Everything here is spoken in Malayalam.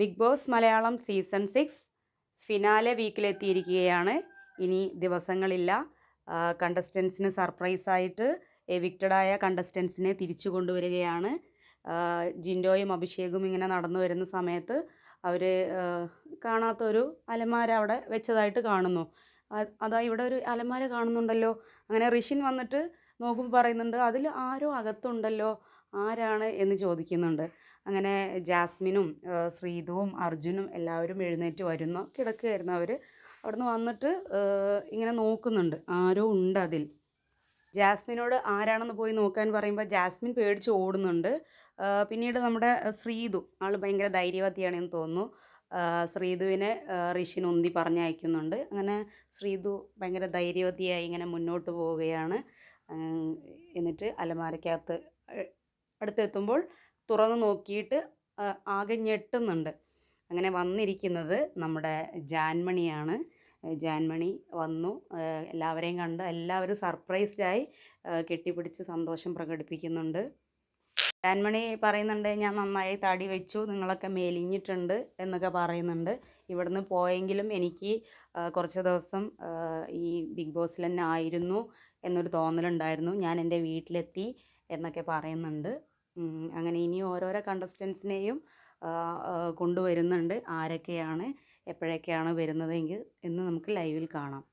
Big boss Malayalam season six finale വീക്കിലെത്തിയിരിക്കുകയാണ്. ഇനി ദിവസങ്ങളില്ല. കണ്ടസ്റ്റൻസിന് സർപ്രൈസായിട്ട് എവിക്റ്റഡായ കണ്ടസ്റ്റൻസിനെ തിരിച്ചു കൊണ്ടുവരികയാണ്. ജിൻഡോയും അഭിഷേകും ഇങ്ങനെ നടന്നു വരുന്ന സമയത്ത് അവർ കാണാത്തൊരു അലമാര അവിടെ വെച്ചതായിട്ട് കാണുന്നു. അതാ ഇവിടെ ഒരു അലമാര കാണുന്നുണ്ടല്ലോ. അങ്ങനെ ഋഷിൻ വന്നിട്ട് നോക്കുമ്പോൾ പറയുന്നുണ്ട് അതിൽ ആരോ അകത്തുണ്ടല്ലോ. ആരാണ് എന്ന് ചോദിക്കുന്നുണ്ട്. അങ്ങനെ ജാസ്മിനും ശ്രീതുവും അർജുനും എല്ലാവരും എഴുന്നേറ്റ് വരുന്നു. കിടക്കുകയായിരുന്നു അവർ അവിടുന്ന് വന്നിട്ട് ഇങ്ങനെ നോക്കുന്നുണ്ട്. ആരോ ഉണ്ട് അതിൽ. ജാസ്മിനോട് ആരാണെന്ന് പോയി നോക്കാൻ പറയുമ്പോൾ ജാസ്മിൻ പേടിച്ച് ഓടുന്നുണ്ട്. പിന്നീട് നമ്മുടെ ശ്രീതു ആൾ ഭയങ്കര ധൈര്യവതിയാണെന്ന് തോന്നുന്നു. ശ്രീതുവിനെ ഋഷി നൊന്തി പറഞ്ഞയക്കുന്നുണ്ട്. അങ്ങനെ ശ്രീതു ഭയങ്കര ധൈര്യവതിയായി ഇങ്ങനെ മുന്നോട്ട് പോവുകയാണ്. എന്നിട്ട് അലമാരക്കകത്ത് അ- അടുത്തെത്തുമ്പോൾ തുറന്ന് നോക്കിയിട്ട് ആകെ ഞെട്ടുന്നുണ്ട്. അങ്ങനെ വന്നിരിക്കുന്നത് നമ്മുടെ ജാൻമണിയാണ്. ജാൻമണി വന്നു. എല്ലാവരെയും കണ്ട് എല്ലാവരും സർപ്രൈസ്ഡായി കെട്ടിപ്പിടിച്ച് സന്തോഷം പ്രകടിപ്പിക്കുന്നുണ്ട്. ജാൻമണി പറയുന്നുണ്ട് ഞാൻ നന്നായി തടി വെച്ചു നിങ്ങളൊക്കെ മെലിഞ്ഞിട്ടുണ്ട് എന്നൊക്കെ പറയുന്നുണ്ട്. ഇവിടുന്ന് പോയെങ്കിലും എനിക്ക് കുറച്ച് ദിവസം ഈ ബിഗ് ബോസിൽ തന്നെ ആയിരുന്നു എന്നൊരു തോന്നലുണ്ടായിരുന്നു. ഞാൻ എന്റെ വീട്ടിലെത്തി എന്നൊക്കെ പറയുന്നുണ്ട്. അങ്ങനെ ഇനി ഓരോരോ കണ്ടസ്റ്റൻസിനെയും കൊണ്ടുവരുന്നുണ്ട്. ആരൊക്കെയാണ് എപ്പോഴൊക്കെയാണ് വരുന്നതെങ്കിൽ എന്ന് നമുക്ക് ലൈവിൽ കാണാം.